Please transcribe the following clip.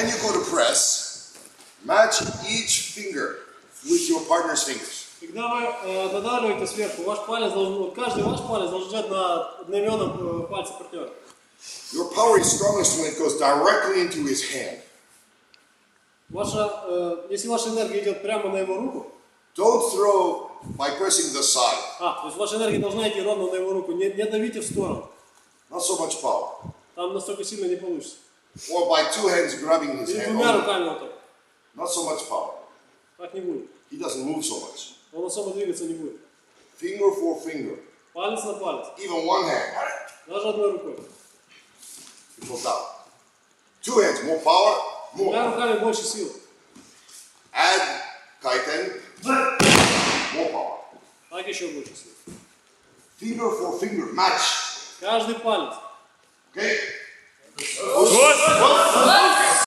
When you go to press, match each finger with your partner's fingers. Когда вы э, надавливаете сверху, ваш палец должен, каждый ваш палец должен лежать на одноименном э, пальце партнера. Your power is strongest when it goes directly into his hand. Ваша, э, если ваша энергия идет прямо на его руку, Don't throw by pressing the side. а, то есть ваша энергия должна идти ровно на его руку, не, не давите в сторону, Not so much power. там настолько сильно не получится. Or by two hands grabbing his Или hand. двумя only. руками вот так, Not so much power. так не будет. He doesn't move so much. Он особо двигаться не будет. Finger for finger. Палец на палец, Even one hand. даже одной рукой. It goes down. Two hands, more power, Двумя more. руками больше силы. Add kaiten, more power. Так еще больше силы. Finger for finger, match. Каждый палец. Okay? Good.